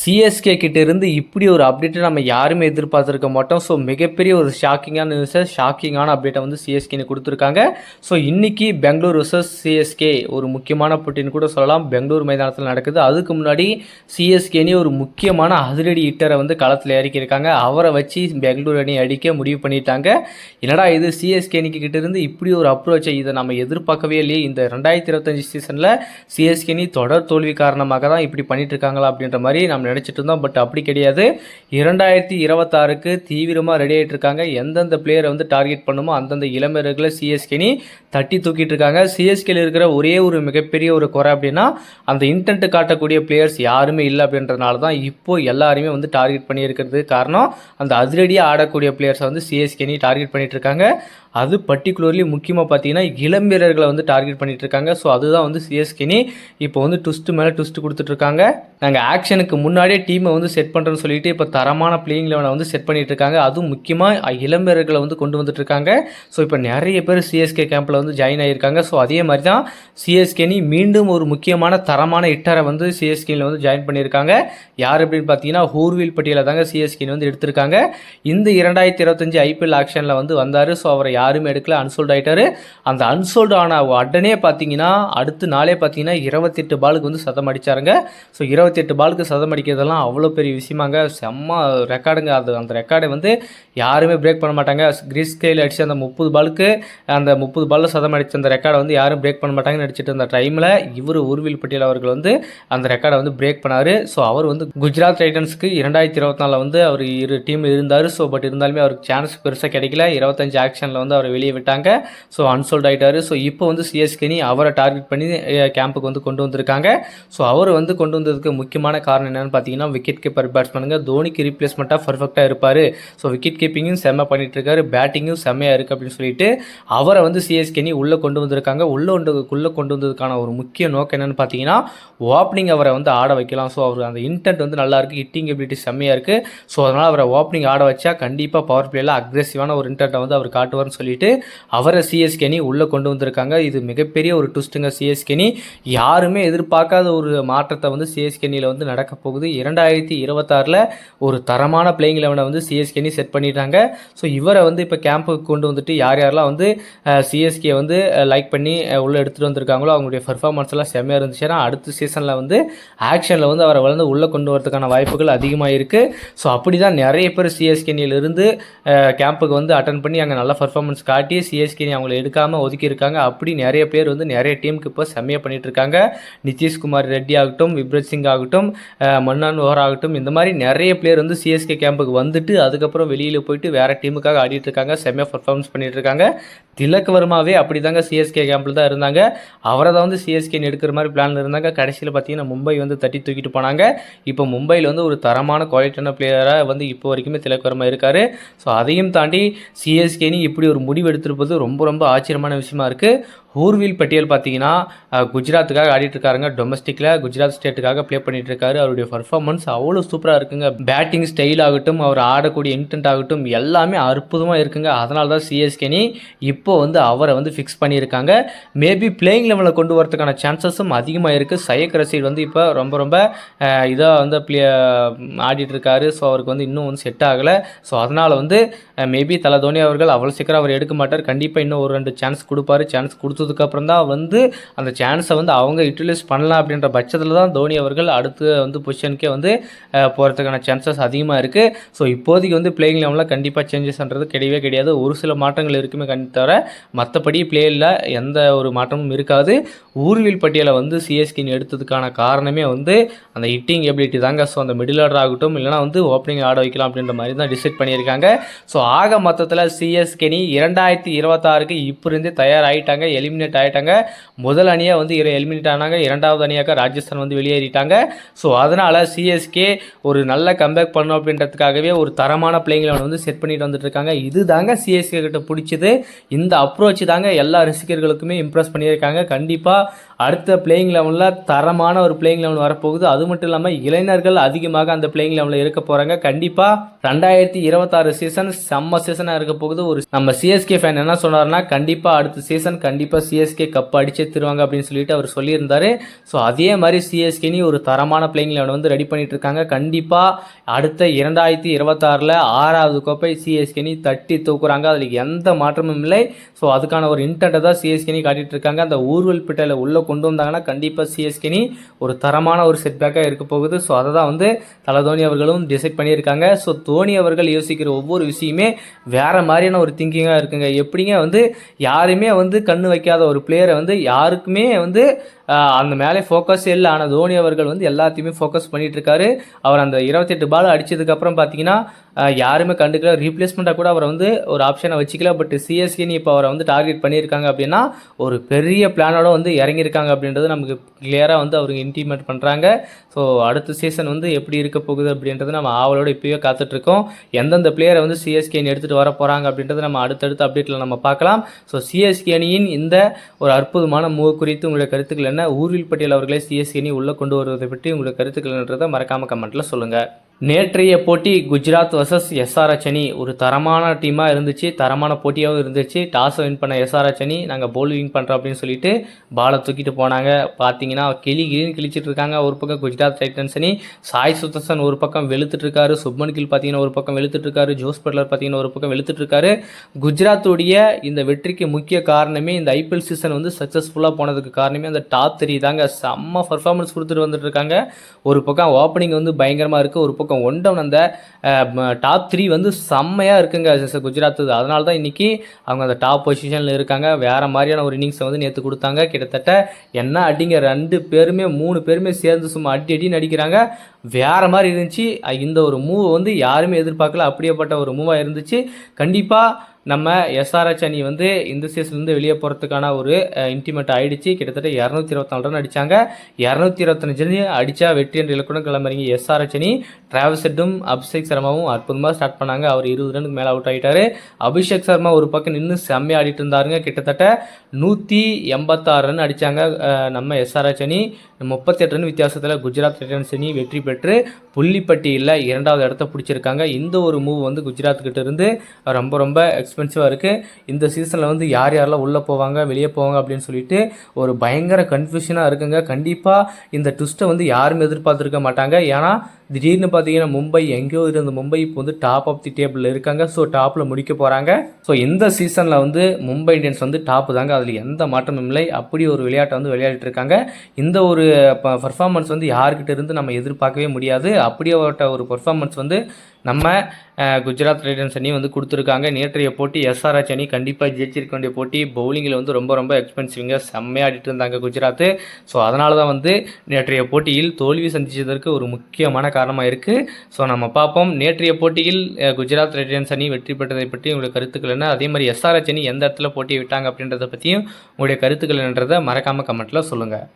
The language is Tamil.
சிஎஸ்கே கிட்டேருந்து இப்படி ஒரு அப்டேட்டை நம்ம யாருமே எதிர்பார்த்துருக்க மாட்டோம். ஸோ மிகப்பெரிய ஒரு ஷாக்கிங்கான நியூஸை ஷாக்கிங்கான அப்டேட்டை வந்து சிஎஸ்கேன்னு கொடுத்துருக்காங்க. ஸோ இன்றைக்கி பெங்களூர் வர்சஸ் சிஎஸ்கே ஒரு முக்கியமான போட்டின்னு கூட சொல்லலாம். பெங்களூர் மைதானத்தில் நடக்குது. அதுக்கு முன்னாடி சிஎஸ்கேனி ஒரு முக்கியமான அதிரடி ஹிட்டரை வந்து களத்தில் இறக்கியிருக்காங்க. அவரை வச்சு பெங்களூர் அணி அடிக்க முடிவு பண்ணிட்டாங்க. என்னடா இது? சிஎஸ்கே கிட்டேருந்து இருந்து இப்படி ஒரு அப்ரோச்சை இதை நம்ம எதிர்பார்க்கவே இல்லையே. இந்த ரெண்டாயிரத்தி இருபத்தஞ்சி சீசனில் சிஎஸ்கேனி தொடர் தோல்வி காரணமாக தான் இப்படி பண்ணிட்டு இருக்காங்களா அப்படின்ற மாதிரி நம்ம நினச்சிட்டு இருந்தோம் பட் அப்படி கிடையாது. இரண்டாயிரத்தி இருபத்தாறுக்கு தீவிரமாக ரெடி ஆகிட்டு இருக்காங்க எந்தெந்த பிளேயரை வந்து டார்கெட் பண்ணுமோ அந்தந்த இளமர்களை சிஎஸ்கேனி தட்டி தூக்கிட்டு இருக்காங்க. சிஎஸ்கேல இருக்கிற ஒரே ஒரு மிகப்பெரிய ஒரு குறை அப்படின்னா அந்த இன்டென்ட் காட்டக்கூடிய பிளேயர்ஸ் யாருமே இல்லை அப்படின்றனால தான் இப்போ எல்லாருமே வந்து டார்கெட் பண்ணியிருக்கிறது. காரணம் அந்த அதிரடியாக ஆடக்கூடிய பிளேயர்ஸை வந்து சிஎஸ்கேனி டார்கெட் பண்ணிட்டு இருக்காங்க அது பர்டிகுலர்லி முக்கியமாக பார்த்தீங்கன்னா இளம் வீரர்களை வந்து டார்கெட் பண்ணிகிட்டு இருக்காங்க. ஸோ அதுதான் வந்து சிஎஸ்கேனி இப்போ வந்து ட்விஸ்ட்டு மேலே ட்விஸ்ட்டு கொடுத்துட்ருக்காங்க நாங்கள் ஆக்ஷனுக்கு முன்னாடியே டீமை வந்து செட் பண்ணுறேன்னு சொல்லிட்டு இப்போ தரமான பிளேயிங் லெவனை வந்து செட் பண்ணிட்டு இருக்காங்க. அதுவும் முக்கியமாக இளம் வீரர்களை வந்து கொண்டு வந்துட்டு இருக்காங்க. ஸோ இப்போ நிறைய பேர் சிஎஸ்கே கேம்பில் வந்து ஜாயின் ஆகியிருக்காங்க ஸோ அதே மாதிரி தான் சிஎஸ்கேனி மீண்டும் ஒரு முக்கியமான தரமான இட்டரை வந்து சிஎஸ்கேனில் வந்து ஜாயின் பண்ணியிருக்காங்க. யார் அப்படின்னு பார்த்தீங்கன்னா ஹூர்வில் பட்டியலை தாங்க சிஎஸ்கேனி வந்து எடுத்திருக்காங்க. இந்த இரண்டாயிரத்தி இருபத்தஞ்சு ஐபிஎல் ஆக்ஷனில் வந்து வந்தார். ஸோ அவரை யாருமே எடுக்கல. அன்சோல்ட் ஆகிட்டாரு அந்த அன்சோல்டு ஆன உடனே பார்த்தீங்கன்னா அடுத்த நாளே பார்த்தீங்கன்னா இருபத்தெட்டு பாலுக்கு வந்து சதம் அடித்தாருங்க ஸோ இருபத்தெட்டு பாலுக்கு சதம் அடிக்கிறதெல்லாம் அவ்வளோ பெரிய விஷயமாங்க. செம்ம ரெக்கார்டுங்க. அது அந்த ரெக்கார்டை வந்து யாருமே பிரேக் பண்ண மாட்டாங்க. கிரீஸ் ஸ்கேல் அடிச்சு அந்த முப்பது பாலுக்கு அந்த முப்பது பாலில் சதம் அடித்த அந்த ரெக்கார்டை வந்து யாரும் பிரேக் பண்ண மாட்டாங்கன்னு நடிச்சிட்டு இருந்த டைமில் இவர் உருவில் பட்டியல் அவர்கள் வந்து அந்த ரெக்கார்டை வந்து பிரேக் பண்ணார். ஸோ அவர் வந்து குஜராத் டைட்டன்ஸ்க்கு இரண்டாயிரத்தி இருபத்தி நாலில் வந்து அவர் இரு டீம் இருந்தார். ஸோ பட் இருந்தாலுமே அவருக்கு சான்ஸ் பெருசாக கிடைக்கல. இருபத்தஞ்சு ஆக்ஷனில் வந்து அவரை வெளியே விட்டாங்க. ஸோ அன்சோல்ட் ஆகிட்டார் ஸோ இப்போ வந்து சிஎஸ்கேனி அவரை டார்கெட் பண்ணி கேம்புக்கு வந்து கொண்டு வந்திருக்காங்க. ஸோ அவர் வந்து கொண்டு வந்ததுக்கு முக்கியமான காரணம் என்னென்னு பார்த்தீங்கன்னா விக்கெட் கீப்பர் பேட்ஸ்மேனுங்க தோனிக்கு ரீப்ளேஸ்மெண்ட்டாக பர்ஃபெக்டாக இருப்பார். ஸோ விக்கெட் கீப்பிங்கும் செம்ம பண்ணிட்டு இருக்காரு. பேட்டிங்கும் செம்மையாக இருக்குது அப்படின்னு சொல்லிட்டு அவரை வந்து சிஎஸ்கேனி உள்ளே கொண்டு வந்திருக்காங்க. உள்ளே உள்ளே கொண்டு வந்ததுக்கான ஒரு முக்கிய நோக்கம் என்னென்னு பார்த்தீங்கன்னா ஓப்பனிங் அவரை வந்து ஆட வைக்கலாம். ஸோ அவர் அந்த இன்டென்ட் வந்து நல்லா இருக்குது ஹிட்டிங் எபிலிட்டி செம்மையாக இருக்குது ஸோ அதனால் அவரை ஓப்பனிங் ஆட வச்சா கண்டிப்பாக பவர் பிளேயில் அக்ரெசிவான ஒரு இன்டென்ட்டை வந்து அவர் காட்டுவார்னு சொல்லிட்டு அவரை சிஎஸ்கேனி உள்ளே கொண்டு வந்திருக்காங்க. இது மிகப்பெரிய ஒரு ட்விஸ்ட்டுங்க சிஎஸ்கேனி யாருமே எதிர்பார்க்காத ஒரு மாற்றத்தை வந்து சிஎஸ்கேனியில் வந்து நடக்க போகுது. இரண்டாயிரத்தி இருபத்தாறில் ஒரு தரமான பிளேயிங் லெவனை வந்து சிஎஸ்கேனி செட் பண்ணிட்டாங்க. ஸோ இவரை வந்து இப்போ கேம்புக்கு கொண்டு வந்துட்டு யார் யாரெல்லாம் வந்து சிஎஸ்கே வந்து லைக் பண்ணி உள்ளே எடுத்துகிட்டு வந்திருக்காங்களோ அவங்களுடைய பர்ஃபார்மன்ஸ் எல்லாம் செம்மையாக இருந்துச்சுன்னா அடுத்த சீசனில் வந்து ஆக்ஷனில் வந்து அவரை வளர்ந்து உள்ளே கொண்டு வரதுக்கான வாய்ப்புகள் அதிகமாக இருக்குது ஸோ அப்படி தான் நிறைய பேர் சிஎஸ்கேனியிலிருந்து கேம்புக்கு வந்து அட்டன் பண்ணி அங்கே நல்ல பர்ஃபார்மன்ஸ் காட்டி சிஎஸ்கே அவங்கள எடுக்காமல் ஒதுக்கியிருக்காங்க. அப்படி நிறைய பேர் வந்து நிறைய டீமுக்கு இப்போ செம்மையாக பண்ணிட்டு இருக்காங்க நிதிஷ்குமார் ரெட்டி ஆகட்டும் விப்ரத் சிங் ஆகட்டும் மன்னான் ஓஹர் ஆகட்டும் இந்த மாதிரி நிறைய பிளேயர் வந்து சிஎஸ்கே கேம்புக்கு வந்துட்டு அதுக்கப்புறம் வெளியில் போயிட்டு வேறு டீமுக்காக ஆடிட்டு இருக்காங்க செம்மையாக பர்ஃபார்மன்ஸ் பண்ணிட்டு இருக்காங்க திலக் வர்மாவே அப்படி தாங்க சிஎஸ்கே கேம்பில் தான் இருந்தாங்க. அவரை தான் வந்து சிஎஸ்கே எடுக்கிற மாதிரி பிளானில் இருந்தாங்க. கடைசியில் பார்த்தீங்கன்னா மும்பை வந்து தட்டி தூக்கிட்டு போனாங்க. இப்போ மும்பையில் வந்து ஒரு தரமான குவாலிட்டியான பிளேயராக வந்து இப்போ வரைக்குமே திலக் வர்மா இருக்கார். ஸோ அதையும் தாண்டி சிஎஸ்கேனி இப்படி ஒரு முடிவு எடுத்திருப்பது ரொம்ப ரொம்ப ஆச்சரியமான விஷயமா இருக்குது ஊர்வீல் பட்டியல் பார்த்தீங்கன்னா குஜராத்துக்காக ஆடிட்டு இருக்காருங்க டொமஸ்டிக்கில் குஜராத் ஸ்டேட்டுக்காக ப்ளே பண்ணிட்டு இருக்காரு அவருடைய பர்ஃபார்மன்ஸ் அவ்வளோ சூப்பராக இருக்குங்க. பேட்டிங் ஸ்டைல் ஆகட்டும் அவர் ஆடக்கூடிய இன்டென்ட் ஆகட்டும் எல்லாமே அற்புதமாக இருக்குங்க. அதனால தான் சிஎஸ்கேனி இப்போ வந்து அவரை வந்து ஃபிக்ஸ் பண்ணியிருக்காங்க. மேபி பிளேயிங் லெவலில் கொண்டு வரதுக்கான சான்சஸும் அதிகமாக இருக்குது சையக் ரசீல் வந்து இப்போ ரொம்ப ரொம்ப இதாக வந்து ப்ளே ஆடிட்டு இருக்காரு ஸோ அவருக்கு வந்து இன்னும் வந்து செட் ஆகலை. ஸோ அதனால் வந்து மேபி தலை தோனி அவர்கள் அவ்வளோ சீக்கிரம் அவர் எடுக்க மாட்டார். கண்டிப்பாக இன்னும் ஒரு ரெண்டு சான்ஸ் கொடுப்பாரு. சான்ஸ் கொடுத்ததுக்கப்புறம் தான் வந்து அந்த சான்ஸை வந்து அவங்க யூட்டிலைஸ் பண்ணலாம் அப்படின்ற பட்சத்தில் தான் தோனி அவர்கள் அடுத்து வந்து பொசிஷனுக்கே வந்து போகிறதுக்கான சான்சஸ் அதிகமாக இருக்குது ஸோ இப்போதைக்கு வந்து பிளேயிங் லெவலில் கண்டிப்பாக சேஞ்சஸ்ன்றது கிடையவே கிடையாது. ஒரு சில மாற்றங்கள் இருக்குமே கண்டி தவிர மற்றபடி பிளேயில் எந்த ஒரு மாற்றமும் இருக்காது. ஊர்வில் பட்டியலை வந்து சிஎஸ்கின் எடுத்ததுக்கான காரணமே வந்து அந்த ஹிட்டிங் எபிலிட்டி தாங்க. ஸோ அந்த மிடில் ஆர்டர் ஆகட்டும் இல்லைனா வந்து ஓப்பனிங் ஆட வைக்கலாம் அப்படின்ற மாதிரி தான் டிசைட் பண்ணியிருக்காங்க. ஸோ ஆக மொத்தத்தில் சிஎஸ்கேனி இரண்டாயிரத்தி இருபத்தாறுக்கு இப்போ இருந்தே தயாராகிட்டாங்க எலிமினேட் ஆகிட்டாங்க முதல் அணியாக வந்து எலிமினேட் ஆனாங்க இரண்டாவது அணியாக ராஜஸ்தான் வந்து வெளியேறிட்டாங்க. ஸோ அதனால் சிஎஸ்கே ஒரு நல்ல கம்பேக் பண்ணும் அப்படின்றதுக்காகவே ஒரு தரமான பிளேயிங் லெவன் வந்து செட் பண்ணிட்டு வந்துட்டு இருக்காங்க. இது தாங்க சிஎஸ்கே கிட்ட பிடிச்சது. இந்த அப்ரோச் தாங்க எல்லா ரசிகர்களுக்குமே இம்ப்ரெஸ் பண்ணியிருக்காங்க. கண்டிப்பாக அடுத்த பிளேயிங் லெவனில் தரமான ஒரு பிளேயிங் லெவன் வரப்போகுது. அது மட்டும் இல்லாமல் இளைஞர்கள் அதிகமாக அந்த பிளேயிங் லெவனில் இருக்க போகிறாங்க கண்டிப்பாக ரெண்டாயிரத்தி இருபத்தாறு சீசன் செம்ம சீசனாக இருக்க போகுது. ஒரு நம்ம சிஎஸ்கே ஃபேன் என்ன சொன்னார்னா கண்டிப்பாக அடுத்த சீசன் கண்டிப்பாக சிஎஸ்கே கப் அடிச்சே தருவாங்க அப்படின்னு சொல்லிட்டு அவர் சொல்லியிருந்தார். ஸோ அதே மாதிரி சிஎஸ்கேனி ஒரு தரமான பிளேயிங் லெவன் வந்து ரெடி பண்ணிட்டு இருக்காங்க. கண்டிப்பாக அடுத்த இரண்டாயிரத்தி இருபத்தாறில் ஆறாவது கோப்பை சிஎஸ்கேனி தட்டி தூக்குறாங்க. அதில் எந்த மாற்றமும் இல்லை. ஸோ அதுக்கான ஒரு இன்டென்ட்டை தான் சிஎஸ்கேனி காட்டிட்டு இருக்காங்க. அந்த ஊர்வல் பிட்டையில் உள்ள கொண்டு வந்தாங்கன்னா கண்டிப்பாக சிஎஸ்கேனி ஒரு தரமான ஒரு செட்பேக்காக இருக்க போகுது. ஸோ அதை தான் வந்து தலை தோனி அவர்களும் டிசைட் பண்ணியிருக்காங்க. ஸோ தோனி அவர்கள் யோசிக்கிற ஒவ்வொரு விஷயமே வேறு மாதிரியான ஒரு திங்கிங்காக இருக்குங்க. எப்படிங்க வந்து யாருமே வந்து கண்ணு வைக்காத ஒரு பிளேயரை வந்து யாருக்குமே வந்து அந்த மேலே ஃபோக்கஸ் இல்லை ஆனால் தோனி அவர்கள் வந்து எல்லாத்தையுமே ஃபோக்கஸ் பண்ணிகிட்டு இருக்காரு அவர் அந்த இருபத்தெட்டு பால் அடித்ததுக்கப்புறம் பார்த்தீங்கன்னா யாருமே கண்டுக்கல. ரீப்ளேஸ்மெண்ட்டாக கூட அவரை வந்து ஒரு ஆப்ஷனை வச்சுக்கல. பட் சிஎஸ்கேன்னு இப்போ அவரை வந்து டார்கெட் பண்ணியிருக்காங்க அப்படின்னா ஒரு பெரிய பிளானோட வந்து இறங்கியிருக்காங்க அப்படின்றது நமக்கு கிளியராக வந்து அவருக்கு இன்டிமேட் பண்ணுறாங்க ஸோ அடுத்த சீசன் வந்து எப்படி இருக்க போகுது அப்படின்றது நம்ம ஆவலோட இப்போயே காத்துட்ருக்கோம் எந்தெந்த பிளேயரை வந்து சிஎஸ்கேன் எடுத்துகிட்டு வர போகிறாங்க அப்படின்றது நம்ம அடுத்தடுத்த அப்டேட்டில் நம்ம பார்க்கலாம். ஸோ சிஎஸ்கே அணியின் இந்த ஒரு அற்புதமான மூவ் குறித்து உங்களுடைய கருத்துக்கள் என்ன? ஊர்வில் பட்டியல் அவர்களை சிஎஸ்சினி உள்ளே கொண்டு வருவதை பற்றி உங்களுடைய கருத்துக்கள்ன்றதை மறக்காமல் கமெண்ட்டில் சொல்லுங்கள் நேற்றைய போட்டி குஜராத் வர்சஸ் எஸ்ஆர்எச் அணி ஒரு தரமான டீமாக இருந்துச்சு தரமான போட்டியாகவும் இருந்துச்சு. டாஸை வின் பண்ண எஸ்ஆர்எச் அணி நாங்கள் போல் வின் பண்ணுறோம் அப்படின்னு சொல்லிட்டு பாலை தூக்கிட்டு போனாங்க. பார்த்தீங்கன்னா கிளி கிளின்னு கிழிச்சிட்டு இருக்காங்க. ஒரு பக்கம் குஜராத் டைட்டன்ஸ் அணி சாய் சுதர்சன் ஒரு பக்கம் வெளுத்துட்டு இருக்காரு. சுப்மன் கில் பார்த்தீங்கன்னா ஒரு பக்கம் வெளுத்துட்டு இருக்காரு. ஜோஸ் பட்லர் பார்த்தீங்கன்னா ஒரு பக்கம் வெளுத்துட்டு இருக்காரு. குஜராத்துடைய இந்த வெற்றிக்கு முக்கிய காரணமே இந்த ஐபிஎல் சீசன் வந்து சக்ஸஸ்ஃபுல்லாக போனதுக்கு காரணமே அந்த டாப் த்ரீ தாங்க. செம்ம பர்ஃபார்மன்ஸ் கொடுத்துட்டு வந்துட்டு இருக்காங்க. ஒரு பக்கம் ஓப்பனிங் வந்து பயங்கரமாக இருக்குது ஒரு பக்கம் ஒன் டவுன் அந்த டாப் த்ரீ வந்து செம்மையாக இருக்குங்க குஜராத் அதனால தான் இன்றைக்கி அவங்க அந்த டாப் பொசிஷனில் இருக்காங்க. வேறு மாதிரியான ஒரு இன்னிங்ஸை வந்து நேற்று கொடுத்தாங்க. கிட்டத்தட்ட என்ன அடிங்க ரெண்டு பேருமே மூணு பேருமே சேர்ந்து சும்மா அடி அடின்னு நடிக்கிறாங்க வேறு மாதிரி இருந்துச்சு. இந்த ஒரு மூவ் வந்து யாருமே எதிர்பார்க்கல. அப்படியேப்பட்ட ஒரு மூவாக இருந்துச்சு. கண்டிப்பாக நம்ம எஸ்ஆர்ஹெச் அணி வந்து இந்த சீசன்லேருந்து வெளியே போகிறதுக்கான ஒரு இன்டிமேட் ஆகிடுச்சு கிட்டத்தட்ட இரநூத்தி இருபத்தாலு ரன் அடித்தாங்க இரநூத்தி இருபத்தஞ்சு ரன் அடித்தா வெற்றி என்ற இலக்குடன் கிளம்புறீங்க எஸ்ஆர்ஹெச் அணி. டிராவல் செட்டும் அபிஷேக் சர்மாவும் அற்புதமாக ஸ்டார்ட் பண்ணாங்க. அவர் இருபது ரனுக்கு மேலே அவுட் ஆகிட்டாரு அபிஷேக் சர்மா ஒரு பக்கம் நின்று செம்மையாக ஆடிட்டு இருந்தாருங்க. கிட்டத்தட்ட நூற்றி எண்பத்தாறு ரன் அடித்தாங்க நம்ம எஸ்ஆர்ஹெச் அணி. முப்பத்தெட்டு ரன் வித்தியாசத்தில் குஜராத் டைட்டன்ஸ் அணி வெற்றி பெற்று புள்ளிப்பட்டியில் இரண்டாவது இடத்த பிடிச்சிருக்காங்க. இந்த ஒரு மூவ் வந்து குஜராத்கிட்ட இருந்து ரொம்ப ரொம்ப எக்ஸ்பென்சிவாக இருக்குது இந்த சீசனில் வந்து யார் யாரெல்லாம் உள்ளே போவாங்க வெளியே போவாங்க அப்படின்னு சொல்லிட்டு ஒரு பயங்கர கன்ஃபியூஷனாக இருக்குங்க. கண்டிப்பாக இந்த ட்விஸ்ட்டை வந்து யாரும் எதிர்பார்த்துருக்க மாட்டாங்க. ஏன்னா திடீர்னு பார்த்தீங்கன்னா மும்பை எங்கேயோ இருந்து மும்பை இப்போ வந்து டாப் ஆஃப் தி டேபிளில் இருக்காங்க. ஸோ டாப்பில் முடிக்க போகிறாங்க ஸோ இந்த சீசனில் வந்து மும்பை இந்தியன்ஸ் வந்து டாப் தாங்க. அதில் எந்த மாற்றமும் இல்லை. அப்படி ஒரு விளையாட்டை வந்து விளையாடிட்டு இருக்காங்க. இந்த ஒரு பர்ஃபார்மன்ஸ் வந்து யார்கிட்ட இருந்து நம்ம எதிர்பார்க்கவே முடியாது. அப்படியே ஒரு பர்ஃபார்மன்ஸ் வந்து நம்ம குஜராத் டைட்டன்ஸ் அணி வந்து கொடுத்துருக்காங்க. நேற்றைய போட்டி எஸ்ஆர்ஹெச் அணி கண்டிப்பாக ஜெயிச்சிருக்க வேண்டிய போட்டி. பவுலிங்கில் வந்து ரொம்ப ரொம்ப எக்ஸ்பென்சிவ்ங்க செம்மையாக ஆடிட்டு இருந்தாங்க குஜராத் ஸோ அதனால தான் வந்து நேற்றைய போட்டியில் தோல்வி சந்திச்சதற்கு ஒரு முக்கியமான காரணமாக இருக்குது ஸோ நம்ம பார்ப்போம். நேற்றைய போட்டியில் குஜராத் டைட்டன்ஸ் அணி வெற்றி பெற்றதை பற்றி உங்களுடைய கருத்துக்கள் என்ன? அதே மாதிரி எஸ்ஆர்ஹெச் அணி எந்த இடத்துல போட்டியை விட்டாங்க அப்படின்றத பற்றியும் உங்களுடைய கருத்துக்கள் என்றதை மறக்காமல் கமெண்ட்டில் சொல்லுங்கள்